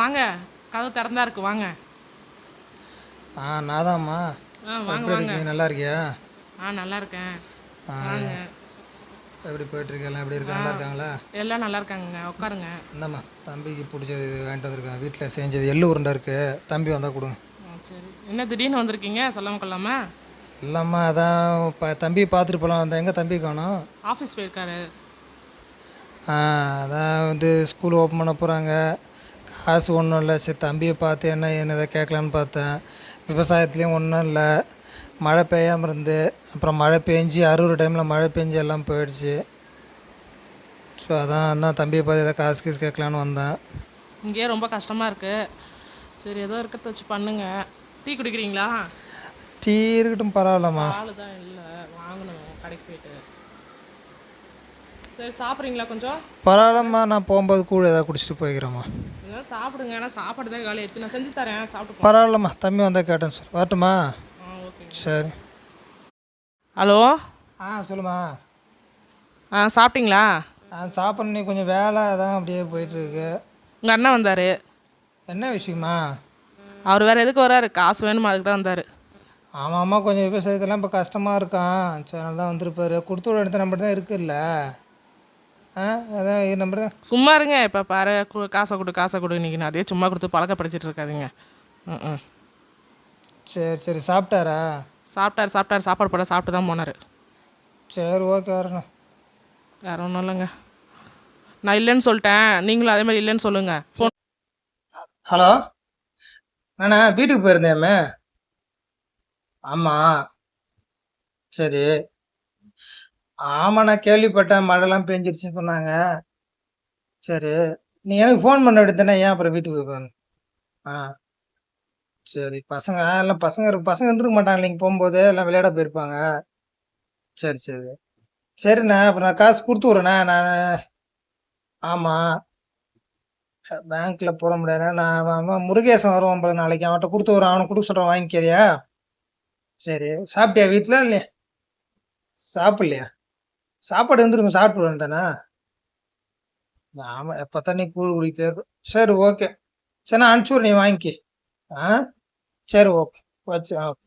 வாங்க. கதவு திறந்தா இருக்கு வாங்க. ஆ நாதாம்மா. ஆ வாங்க வாங்க. நல்லா இருக்கியா? ஆ நல்லா இருக்கேன். வாங்க. எப்படி போயிட்டு இருக்கீங்க எப்படி இருக்கா? நல்லா இருக்காங்களா? எல்லாம் நல்லா இருக்காங்க உட்காருங்க. இந்தாம்மா தம்பிக்கு பிடிச்சது வாங்கிட்டு வந்திருக்கேன். வீட்டில் செஞ்சது எள்ளு உருண்டை இருக்குது தம்பி வந்தால் கொடுங்க. சரி. என்ன திடீர்னு வந்திருக்கீங்க? சொல்லாம கொள்ளாம? இல்லைம்மா அதான் இப்போ தம்பி பார்த்துட்டு போகலாம் வந்தேன் எங்கே தம்பி காணோம். ஆஃபீஸ் போயிருக்காரு. ஆ அதான் வந்து ஸ்கூல் ஓப்பன் பண்ண போகிறாங்க காசு ஒன்றும் இல்லை. சரி தம்பியை பார்த்து என்ன என்ன இதை கேட்கலான்னு பார்த்தேன். விவசாயத்துலேயும் ஒன்றும் இல்லை. மழை பெய்யாமல் இருந்து அப்புறம் மழை பெஞ்சு அறுவடை டைமில் மழை பெஞ்சு எல்லாம் போயிடுச்சு. ஸோ அதான் தான் தம்பியை பார்த்து எதாவது காசு கீசு கேட்கலான்னு வந்தேன். இங்கேயே ரொம்ப கஷ்டமா இருக்கு. சரி ஏதோ இருக்கிறத வச்சு பண்ணுங்க. டீ குடிக்கிறீங்களா? டீ இருக்கட்டும் பரவாயில்லம்மா. பால் தான் இல்லை. வாங்கணும் கடைக்கு போயிட்டு. சரி சாப்பிட்றீங்களா கொஞ்சம்? பரவாயில்லம்மா. நான் போகும்போது கூட ஏதாவது குடிச்சிட்டு போய்க்கிறேம்மா. ஏதாவது சாப்பிடுங்க. ஏன்னா சாப்பாடு தான் காலி ஆச்சு. நான் செஞ்சு தரேன். சாப்பிட்டு பரவாயில்லம்மா. தம்பி வந்தால் கேட்டேன் சார். வரட்டுமா? சரி. ஹலோ? ஆ சொல்லுமா. ஆ சாப்பிட்டீங்களா? ஆ சாப்பிட்ற நீ கொஞ்சம் வேலை அதான் அப்படியே போயிட்டுருக்கு. உங்கள் அண்ணன் வந்தார். என்ன விஷயமா அவர் வேறு எதுக்கு வராரு? காசு வேணுமா? அதுக்கு தான் வந்தார். ஆமாம் ஆமாம் கொஞ்சம் விவசாயத்தெல்லாம் இப்போ கஷ்டமாக இருக்கான். சரி தான் வந்திருப்பாரு. கொடுத்து விட இடத்த நம்பர் தான் இருக்குல்ல. அதான் இது நம்பர் தான். சும்மா இருங்க இப்போ பாரு கு- காசை கொடு காசை கொடு நான் அதே சும்மா கொடுத்து பழக்கப்படுத்திட்டு இருக்காதீங்க. ம் ம் சரி சரி சாப்பிட்டாரா? சாப்பிட்டாரு சாப்பிட்டாரு சாப்பாடு போட சாப்பிட்டு தான் போனார். சரி ஓகே வரணும். வேற ஒன்றும் இல்லைங்க. நான் இல்லைன்னு சொல்லிட்டேன். நீங்களும் அதே மாதிரி இல்லைன்னு சொல்லுங்கள் ஃபோன் ஹலோ? நானா வீட்டுக்கு போயிருந்தேமே ஆமாம் சரி. ஆமாம் நான் கேள்விப்பட்டேன். மழைலாம் பெஞ்சிருச்சுன்னு சொன்னாங்க. சரி. நீ எனக்கு ஃபோன் பண்ண வேண்டியதானே ஏன் அப்புறம் வீட்டுக்கு போய் ஆ. சரி பசங்க எல்லாம் பசங்க இருக்கு- பசங்க இருந்துருக்க மாட்டாங்க. நீங்கள் போகும்போது எல்லாம் விளையாட போயிருப்பாங்க. சரி சரி. சரிண்ணா அப்புறம் நான் காசு கொடுத்து விட்றேண்ணே. நான் ஆமாம் பேங்க்கில் போட முடியாது நான் முருகேசன் வருவான் போல நாளைக்கு. அவன்கிட்ட கொடுத்து விட்றேன். அவனை கொடுக்க சொல்கிறேன் வாங்கிக்கிறியா? சரி. சாப்பிட்டியா வீட்டில் இல்லையா? சாப்பிட்லையா? சாப்பாடு வந்துருக்கும் சாப்பிட்டு தானே. ஆமாம் எப்போ தண்ணி கூழ் குடிக்கிட்டே இருக்கும் சரி ஓகே சரி நான் அனுப்பிச்சி நீ வாங்கிக்கி. ஆ? சரி ஓகே வச்சு ஓகே